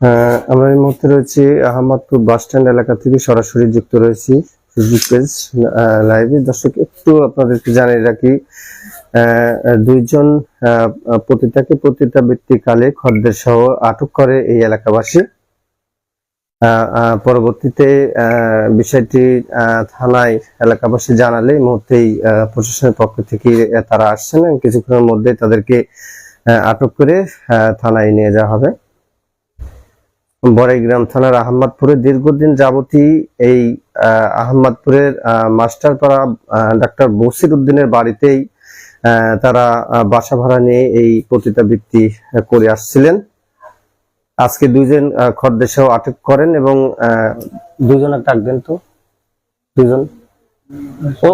আহ, আমরা এই মুহূর্তে রয়েছি আহমদপুর বাস স্ট্যান্ড এলাকা থেকে সরাসরি যুক্ত রয়েছি ফেসবুক পেজ লাইভে দর্শক একটু আপনাদেরকে জানিয়ে রাখি দুইজন পতিতাকে পতিতা ব্যক্তিকালে খদ্দের সহ আটক করে এই এলাকাবাসী। পরবর্তীতে বিষয়টি থানায় এলাকাবাসী জানালে মুহূর্তেই প্রশাসনের পক্ষ থেকে তারা আসছেন কিছুক্ষণের মধ্যে তাদেরকে আটক করে থানায় নিয়ে যাওয়া হবে। বড়াইগ্রাম থানার আহমদপুরে দীর্ঘদিন যাবতী এই আহ, আহমদপুরের আহ, মাস্টারপাড়া ডাক্তার বসির উদ্দিনের বাড়িতেই তারা বাসা ভাড়া নিয়ে এই পতিতাবৃত্তি করে আসছিলেন। আজকে দুইজন সহ আটক করেন এবং আহ, দুজনের ডাকবেন তো? দুজন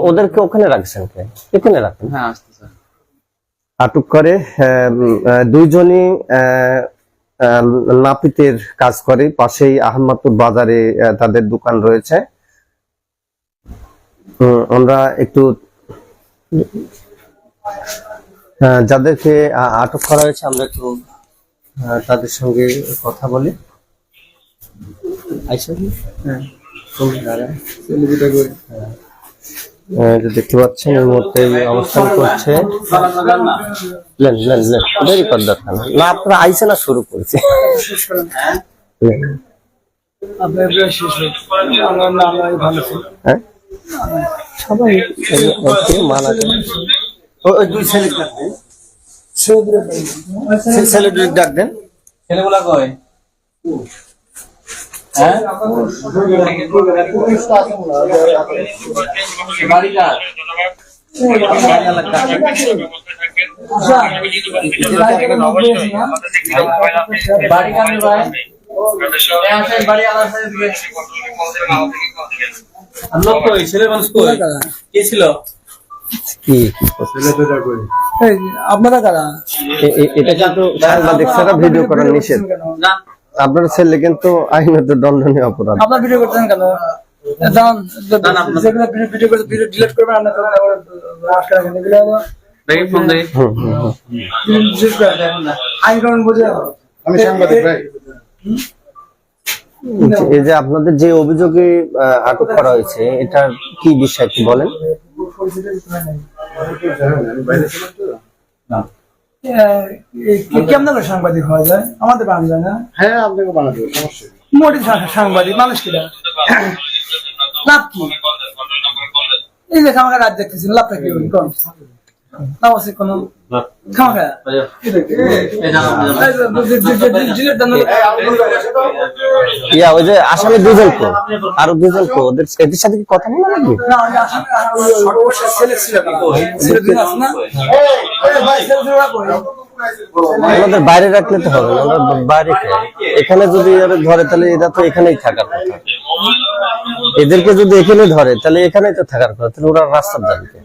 ওদেরকে ওখানে রাখছেন কে? এখানে রাখেন? হ্যাঁ আটক করে দুইজনই নাপিতের কাজ করে। পাশেই আহমদপুর বাজারে তাদের দোকান রয়েছে। উম, আমরা একটু আহ, যাদেরকে আটক করা হয়েছে আমরা একটু আহ, তাদের সঙ্গে কথা বলি। আইসা কি? দেখতে পাচ্ছেন এই মুহূর্তে অবস্থান করছে। লেন লেন লেন দেরি কর দরকার না আপনারা আইসে না শুরু করেছে। হ্যাঁ? সবাই মানা দুই ছেলে ডাক দেন। ছেলেগুলা কয়? আপনারা কারা? এটা কিন্তু ভিডিও করা নিষেধ। না। আপনার ছেলে কিন্তু আইনত দণ্ডনীয় অপরাধ। আপনার ভিডিও করতেন কেন? না, না, এই যে আপনাদের যে অভিযোগে আহ, আটক করা হয়েছে এটার কি বিষয় কি বলেন? তো কেমন করে সাংবাদিক হওয়া যায়? আমাদের বানানো যায় না? হ্যাঁ আপনাকে বানাতে হবে, সমস্যা মোটি সাংবাদিক মানুষ কিনা লাভ কি? এই দেখে খামাখা রাত দেখতেছেন লাভটা কি আছে কোন ইয়া ওই যে আসামি দুজন কো আরও দুজন কো ওদের এদের সাথে কি কথা বলা লাগবে? আমাদের বাইরে রাখলে তো হবে আমরা বাইরে এখানে যদি ধরে তাহলে এরা তো এখানেই থাকার কথা। এদেরকে যদি এখানে ধরে তাহলে এখানেই তো থাকার কথা তাহলে ওরা রাস্তার যাবে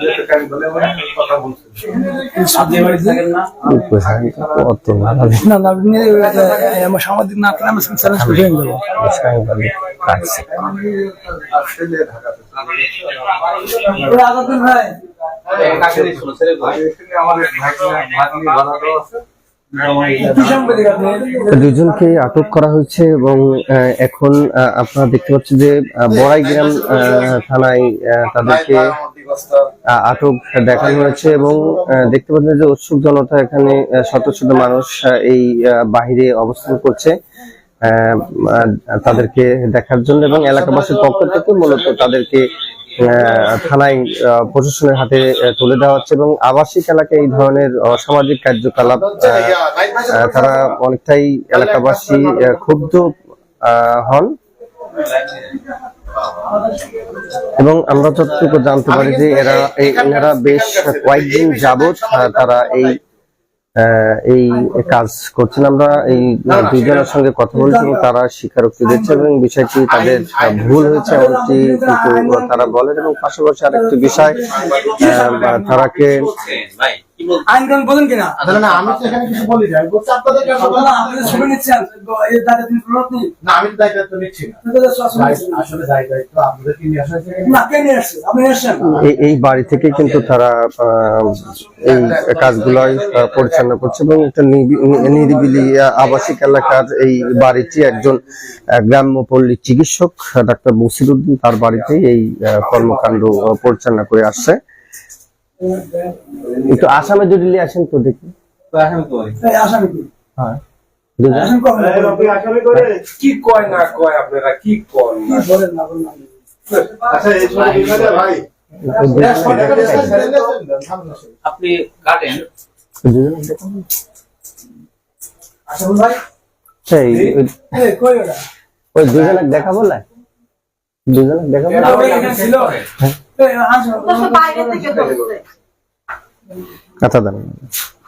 মানে থাকেন না কেন আমি সাংবাদিক আমাদের ভাইগনা ভাড়া দেওয়া আছে সাংবাদিক দুজনকে আটক করা হয়েছে এবং এখন আপনারা দেখতে পাচ্ছেন যে বড়াইগ্রাম থানায় তাদেরকে আটক দেখানো হয়েছে এবং দেখতে পাচ্ছেন যে উৎসুক জনতা এখানে শত শত মানুষ এই বাহিরে অবস্থান করছে তাদেরকে দেখার জন্য এবং এলাকাবাসীর পক্ষ থেকে মূলত তাদেরকে থানায় প্রশাসনের হাতে তুলে দেওয়া হচ্ছে এবং আবাসিক এলাকায় এই ধরনের অসামাজিক কার্যকলাপ তারা অনেকটাই এলাকাবাসী ক্ষুব্ধ হন। এবং আমরা যতটুকু জানতে পারি যে এরা এনারা বেশ কয়েকদিন যাবৎ তারা এই এই কাজ করছেন। আমরা এই দুজনের সঙ্গে কথা বলছি এবং তারা স্বীকারোক্তি দিচ্ছে এবং বিষয়টি তাদের ভুল হয়েছে এমনটি কিন্তু তারা বলেন এবং পাশাপাশি আরেকটি বিষয় তারাকে আইন কানুন বোঝেন কিনা? আসলে না আমি তো এখানে কিছু বলি না বলছি আপনাদের কেন বলেন? না, আপনি তো নিচ্ছেন এই দাদা তিনি ফেরত নিন না আমি দায়িত্ব নিচ্ছি না। আসলে দায়িত্ব আপনাদেরকে নিয়ে আসা হয়েছে না কে নিয়ে আসছে? আপনি আসছেন? এই- এই বাড়ি থেকে কিন্তু তারা আহ, এই কাজগুলোই আহ, পরিচালনা করছে এবং একটা নিবি- নিরিবিলি আবাসিক এলাকার এই বাড়িটি একজন গ্রাম্য পল্লী চিকিৎসক ডাক্তার বসিরুদ্দিন তার বাড়িতেই এই কর্মকাণ্ড পরিচালনা করে আসছে। একটু আসামে যদি নিয়ে আসেন তো দেখি। আসামি কি হ্যাঁ। দুজন? কি কয় না কয় আপনারা কি কন না? বলেন না আচ্ছা। আপনি কাটেন। সেই ওই- কই ওরা? ওই দুজনকে দেখাবো না দুজনকে